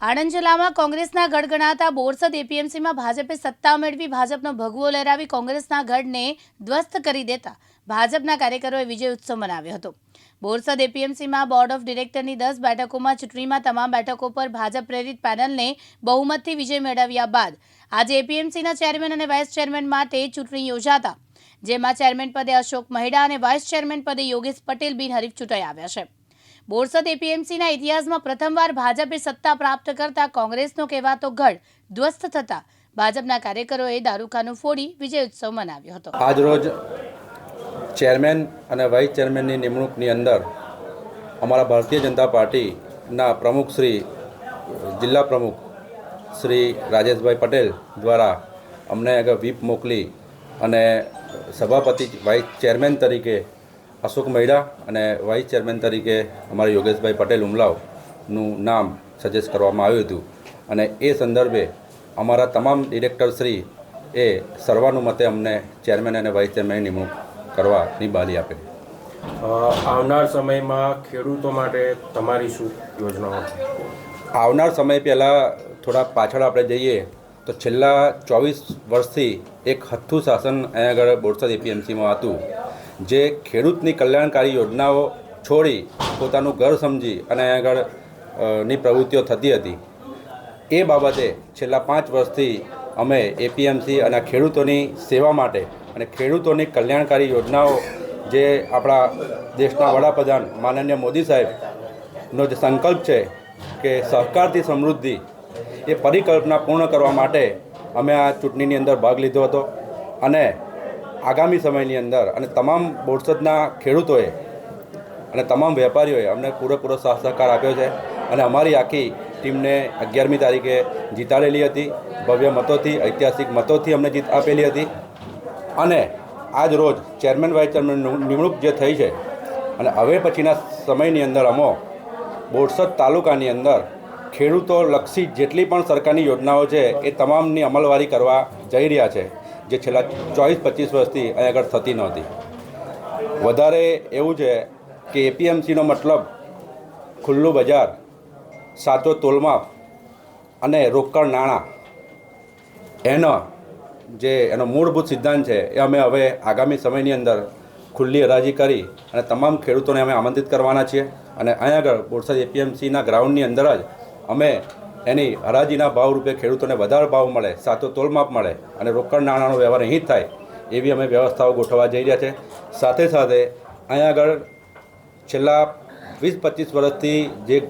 આણંદ જિલ્લામાં કોંગ્રેસના ગઢ ગણાતા બોરસદ એપીએમસીમાં ભાજપે સત્તા મેળવી ભાજપનો ભગવો લહેરાવી કોંગ્રેસના ગઢને ધ્વસ્ત કરી દેતા ભાજપના કાર્યકરોએ વિજય ઉત્સવ મનાવ્યો હતો. બોરસદ એપીએમસીમાં બોર્ડ ઓફ ડિરેક્ટરની દસ બેઠકોમાં ચૂંટણીમાં તમામ બેઠકો પર ભાજપ પ્રેરિત પેનલને બહુમતથી વિજય મેળવ્યા બાદ આજે એપીએમસીના ચેરમેન અને વાઇસ ચેરમેન માટે ચૂંટણી યોજાતા, જેમાં ચેરમેન પદે અશોક મહેડા અને વાઇસ ચેરમેન પદે યોગેશ પટેલ બિનહરીફ ચૂંટાઈ આવ્યા છે. બોરસદ એપીએમસીના ઇતિહાસમાં પ્રથમવાર ભાજપે સત્તા પ્રાપ્ત કરતા કોંગ્રેસનો કહેવાતો ગઢ ધ્વસ્ત થતા ભાજપના કાર્યકરોએ દારૂખાનું ફોડી વિજય ઉત્સવ મનાવ્યો હતો. આજરોજ ચેરમેન અને વાઇસ ચેરમેનની નિમણૂકની અંદર અમારા ભારતીય જનતા પાર્ટીના પ્રમુખ શ્રી, જિલ્લા પ્રમુખ શ્રી રાજેશભાઈ પટેલ દ્વારા અમને આગળ વ્હીપ મોકલી અને સભાપતિ, વાઇસ ચેરમેન તરીકે અશોક મૈડા અને વાઇસ ચેરમેન તરીકે અમારા યોગેશભાઈ પટેલ ઉમલાવનું નામ સજેસ્ટ કરવામાં આવ્યું હતું. અને એ સંદર્ભે અમારા તમામ ડિરેક્ટરશ્રી એ સર્વાનુમતે અમને ચેરમેન અને વાઇસ ચેરમેનની નિમણૂક કરવાની બાલી આપેલી. આવનાર સમયમાં ખેડૂતો માટે તમારી શું યોજનાઓ છે? આવનાર સમય પહેલાં થોડા પાછળ આપણે જઈએ તો છેલ્લા ચોવીસ વર્ષથી એક હથ્થું શાસન અહીંયા આગળ બોરસદ એપીએમસીમાં હતું. જે ખેડૂતની કલ્યાણકારી યોજનાઓ છોડી પોતાનું ઘર સમજી અને આગળની પ્રવૃત્તિઓ થતી હતી. એ બાબતે છેલ્લા પાંચ વર્ષથી અમે એપીએમસી અને ખેડૂતોની સેવા માટે અને ખેડૂતોની કલ્યાણકારી યોજનાઓ જે આપણા દેશના વડાપ્રધાન માનનીય મોદી સાહેબનો જે સંકલ્પ છે કે સહકારથી સમૃદ્ધિ એ પરિકલ્પના પૂર્ણ કરવા માટે અમે આ ચૂંટણીની અંદર ભાગ લીધો હતો. અને આગામી સમયની અંદર અને તમામ બોરસદના ખેડૂતોએ અને તમામ વેપારીઓએ અમને પૂરેપૂરો સાથ સહકાર આપ્યો છે અને અમારી આખી ટીમને અગિયારમી તારીખે જીતાડેલી હતી, ભવ્ય મતોથી, ઐતિહાસિક મતોથી અમને જીત આપેલી હતી. અને આજ રોજ ચેરમેન વાઇસ ચેરમેન નિમણૂક જે થઈ છે અને હવે પછીના સમયની અંદર અમો બોરસદ તાલુકાની અંદર ખેડૂતો લક્ષી જેટલી પણ સરકારની યોજનાઓ છે એ તમામની અમલવારી કરવા જઈ રહ્યા છે. જે છેલ્લા ચોવીસ પચીસ વર્ષથી અહીં આગળ થતી નહોતી. વધારે એવું છે કે એપીએમસીનો મતલબ ખુલ્લું બજાર, સાચો તોલમાપ અને રોકડ નાણાં. એનો જે એનો મૂળભૂત સિદ્ધાંત છે એ અમે હવે આગામી સમયની અંદર ખુલ્લી હરાજી કરી અને તમામ ખેડૂતોને અમે આમંત્રિત કરવાના છીએ. અને અહીં આગળ બોરસદ એપીએમસીના ગ્રાઉન્ડની અંદર જ અમે એની હરાજીના ભાવ રૂપે ખેડૂતોને વધારે ભાવ મળે, સાચો તોલમાપ મળે અને રોકડ નાણાંનો વ્યવહાર અહીં થાય, એવી અમે વ્યવસ્થાઓ ગોઠવવા જઈ રહ્યા છે. સાથે સાથે અહીં આગળ છેલ્લા વીસ પચીસ વર્ષથી જે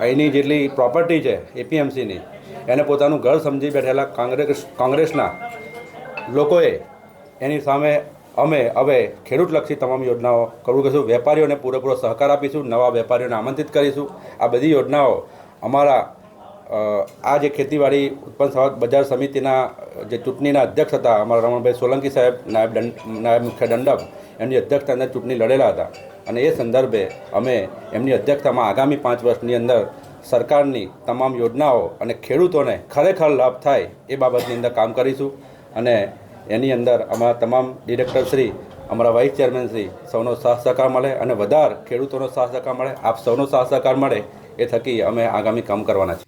અહીંની જેટલી પ્રોપર્ટી છે, એપીએમસીની, એને પોતાનું ઘર સમજી બેઠેલા કોંગ્રેસ, કોંગ્રેસના લોકોએ એની સામે અમે હવે ખેડૂતલક્ષી તમામ યોજનાઓ કરવું કહીશું વેપારીઓને પૂરેપૂરો સહકાર આપીશું, નવા વેપારીઓને આમંત્રિત કરીશું. આ બધી યોજનાઓ અમારા આ જે ખેતીવાડી ઉત્પન્ન સહાયક બજાર સમિતિના જે ચૂંટણીના અધ્યક્ષ હતા અમારા રમણભાઈ સોલંકી સાહેબ, નાયબ દંડ, નાયબ મુખ્ય દંડક, એમની અધ્યક્ષતા અંદર ચૂંટણી લડેલા હતા. અને એ સંદર્ભે અમે એમની અધ્યક્ષતામાં આગામી પાંચ વર્ષની અંદર સરકારની તમામ યોજનાઓ અને ખેડૂતોને ખરેખર લાભ થાય એ બાબતની અંદર કામ કરીશું. અને એની અંદર અમારા તમામ ડિરેક્ટરશ્રી અમારા વાઇસ ચેરમેનશ્રી સૌનો સાથ સહકાર મળે અને વધારે ખેડૂતોનો સાથ સહકાર મળે, આપ સૌનો સાથ સહકાર મળે એ થકી અમે આગામી કામ કરવાના છીએ.